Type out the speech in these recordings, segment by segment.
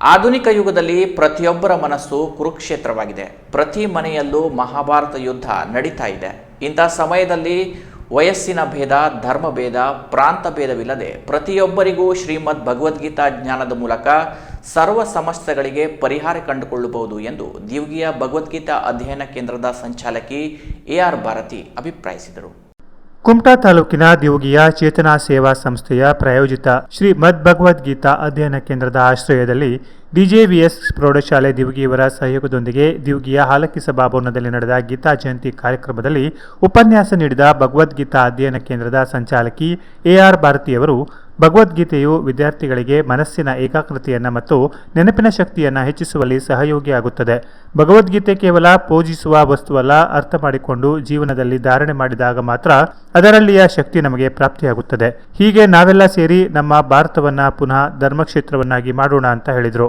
ಆಧುನಿಕ ಯುಗದಲ್ಲಿ ಪ್ರತಿಯೊಬ್ಬರ ಮನಸ್ಸು ಕುರುಕ್ಷೇತ್ರವಾಗಿದೆ. ಪ್ರತಿ ಮನೆಯಲ್ಲೂ ಮಹಾಭಾರತ ಯುದ್ಧ ನಡೀತಾ ಇದೆ. ಇಂಥ ಸಮಯದಲ್ಲಿ ವಯಸ್ಸಿನ ಭೇದ, ಧರ್ಮ ಭೇದ, ಪ್ರಾಂತ ಭೇದವಿಲ್ಲದೆ ಪ್ರತಿಯೊಬ್ಬರಿಗೂ ಶ್ರೀಮದ್ ಭಗವದ್ಗೀತಾ ಜ್ಞಾನದ ಮೂಲಕ ಸರ್ವ ಸಮಸ್ಯೆಗಳಿಗೆ ಪರಿಹಾರ ಕಂಡುಕೊಳ್ಳಬಹುದು ಎಂದು ದಿವ್ಗಿಯ ಭಗವದ್ಗೀತಾ ಅಧ್ಯಯನ ಕೇಂದ್ರದ ಸಂಚಾಲಕಿ ಎ ಆರ್ ಭಾರತಿ ಅಭಿಪ್ರಾಯಿಸಿದರು. ಕುಮಟಾ ತಾಲೂಕಿನ ದಿವುಗಿಯ ಚೇತನಾ ಸೇವಾ ಸಂಸ್ಥೆಯ ಪ್ರಾಯೋಜಿತ ಶ್ರೀ ಮದ್ ಭಗವದ್ಗೀತಾ ಅಧ್ಯಯನ ಕೇಂದ್ರದ ಆಶ್ರಯದಲ್ಲಿ ಡಿಜೆವಿಎಸ್ ಪ್ರೌಢಶಾಲೆ ದಿವುಗಿಯವರ ಸಹಯೋಗದೊಂದಿಗೆ ದಿವುಗಿಯ ಹಾಲಕ್ಕಿ ಸಭಾಭವನದಲ್ಲಿ ನಡೆದ ಗೀತಾ ಜಯಂತಿ ಕಾರ್ಯಕ್ರಮದಲ್ಲಿ ಉಪನ್ಯಾಸ ನೀಡಿದ ಭಗವದ್ಗೀತಾ ಅಧ್ಯಯನ ಕೇಂದ್ರದ ಸಂಚಾಲಕಿ ಎಆರ್ ಭಾರತಿಯವರು ಭಗವದ್ಗೀತೆಯು ವಿದ್ಯಾರ್ಥಿಗಳಿಗೆ ಮನಸ್ಸಿನ ಏಕಾಗ್ರತೆಯನ್ನು ಮತ್ತು ನೆನಪಿನ ಶಕ್ತಿಯನ್ನು ಹೆಚ್ಚಿಸುವಲ್ಲಿ ಸಹಯೋಗಿಯಾಗುತ್ತದೆ. ಭಗವದ್ಗೀತೆ ಕೇವಲ ಪೂಜಿಸುವ ವಸ್ತುವಲ್ಲ, ಅರ್ಥ ಮಾಡಿಕೊಂಡು ಜೀವನದಲ್ಲಿ ಧಾರಣೆ ಮಾಡಿದಾಗ ಮಾತ್ರ ಅದರಲ್ಲಿಯ ಶಕ್ತಿ ನಮಗೆ ಪ್ರಾಪ್ತಿಯಾಗುತ್ತದೆ. ಹೀಗೆ ನಾವೆಲ್ಲ ಸೇರಿ ನಮ್ಮ ಭಾರತವನ್ನು ಪುನಃ ಧರ್ಮಕ್ಷೇತ್ರವನ್ನಾಗಿ ಮಾಡೋಣ ಅಂತ ಹೇಳಿದರು.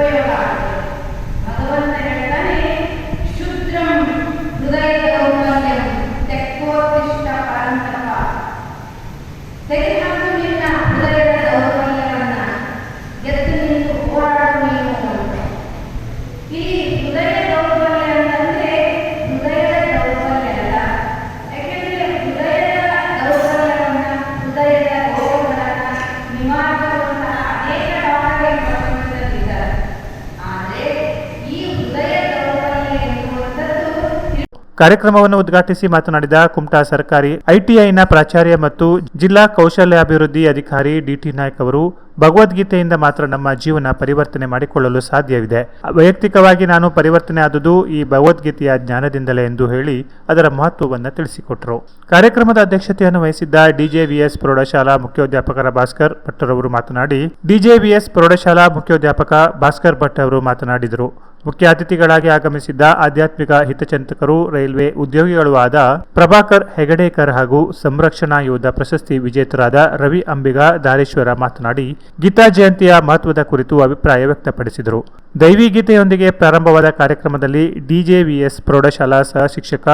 Pero ಕಾರ್ಯಕ್ರಮವನ್ನು ಉದ್ಘಾಟಿಸಿ ಮಾತನಾಡಿದ ಕುಮಟಾ ಸರ್ಕಾರಿ ಐಟಿಐನ ಪ್ರಾಚಾರ್ಯ ಮತ್ತು ಜಿಲ್ಲಾ ಕೌಶಲ್ಯಾಭಿವೃದ್ಧಿ ಅಧಿಕಾರಿ ಡಿಟಿ ನಾಯ್ಕ್ ಅವರು ಭಗವದ್ಗೀತೆಯಿಂದ ಮಾತ್ರ ನಮ್ಮ ಜೀವನ ಪರಿವರ್ತನೆ ಮಾಡಿಕೊಳ್ಳಲು ಸಾಧ್ಯವಿದೆ. ವೈಯಕ್ತಿಕವಾಗಿ ನಾನು ಪರಿವರ್ತನೆ ಆದುದು ಈ ಭಗವದ್ಗೀತೆಯ ಜ್ಞಾನದಿಂದಲೇ ಎಂದು ಹೇಳಿ ಅದರ ಮಹತ್ವವನ್ನು ತಿಳಿಸಿಕೊಟ್ಟರು ಕಾರ್ಯಕ್ರಮದ ಅಧ್ಯಕ್ಷತೆಯನ್ನು ವಹಿಸಿದ್ದ ಡಿಜೆವಿಎಸ್ ಪ್ರೌಢಶಾಲಾ ಮುಖ್ಯೋಧ್ಯಾಪಕರ ಭಾಸ್ಕರ್ ಭಟ್ ಅವರು ಮಾತನಾಡಿ ಡಿಜೆವಿಎಸ್ ಪ್ರೌಢಶಾಲಾ ಮುಖ್ಯೋಧ್ಯಾಪಕ ಭಾಸ್ಕರ್ ಭಟ್ ಅವರು ಮಾತನಾಡಿದರು. ಮುಖ್ಯ ಅತಿಥಿಗಳಾಗಿ ಆಗಮಿಸಿದ್ದ ಆಧ್ಯಾತ್ಮಿಕ ಹಿತಚಿಂತಕರು, ರೈಲ್ವೆ ಉದ್ಯೋಗಿಗಳೂ ಆದ ಪ್ರಭಾಕರ್ ಹೆಗಡೇಕರ್ ಹಾಗೂ ಸಂರಕ್ಷಣಾ ಯೋಧ ಪ್ರಶಸ್ತಿ ವಿಜೇತರಾದ ರವಿ ಅಂಬಿಗ, ದಾರೇಶ್ವರ ಮಾತನಾಡಿ ಗೀತಾ ಜಯಂತಿಯ ಮಹತ್ವದ ಕುರಿತು ಅಭಿಪ್ರಾಯ ವ್ಯಕ್ತಪಡಿಸಿದರು. ದೈವಿ ಗೀತೆಯೊಂದಿಗೆ ಪ್ರಾರಂಭವಾದ ಕಾರ್ಯಕ್ರಮದಲ್ಲಿ ಡಿಜೆವಿಎಸ್ ಪ್ರೌಢಶಾಲಾ ಸಹ ಶಿಕ್ಷಕ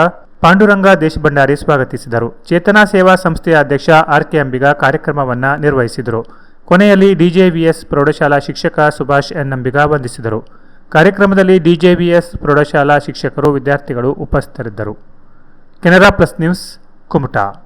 ಪಾಂಡುರಂಗ ದೇಶಭಂಡಾರಿ ಸ್ವಾಗತಿಸಿದರು. ಚೇತನಾ ಸೇವಾ ಸಂಸ್ಥೆಯ ಅಧ್ಯಕ್ಷ ಆರ್ ಕೆ ಅಂಬಿಗ ಕಾರ್ಯಕ್ರಮವನ್ನು ನಿರ್ವಹಿಸಿದರು. ಕೊನೆಯಲ್ಲಿ ಡಿಜೆವಿಎಸ್ ಪ್ರೌಢಶಾಲಾ ಶಿಕ್ಷಕ ಸುಭಾಷ್ ಎನ್. ಅಂಬಿಗ ವಂದಿಸಿದರು. ಕಾರ್ಯಕ್ರಮದಲ್ಲಿ ಡಿಜೆವಿಎಸ್ ಪ್ರೌಢಶಾಲಾ ಶಿಕ್ಷಕರು ವಿದ್ಯಾರ್ಥಿಗಳು ಉಪಸ್ಥಿತರಿದ್ದರು. Canara plus news, Kumta.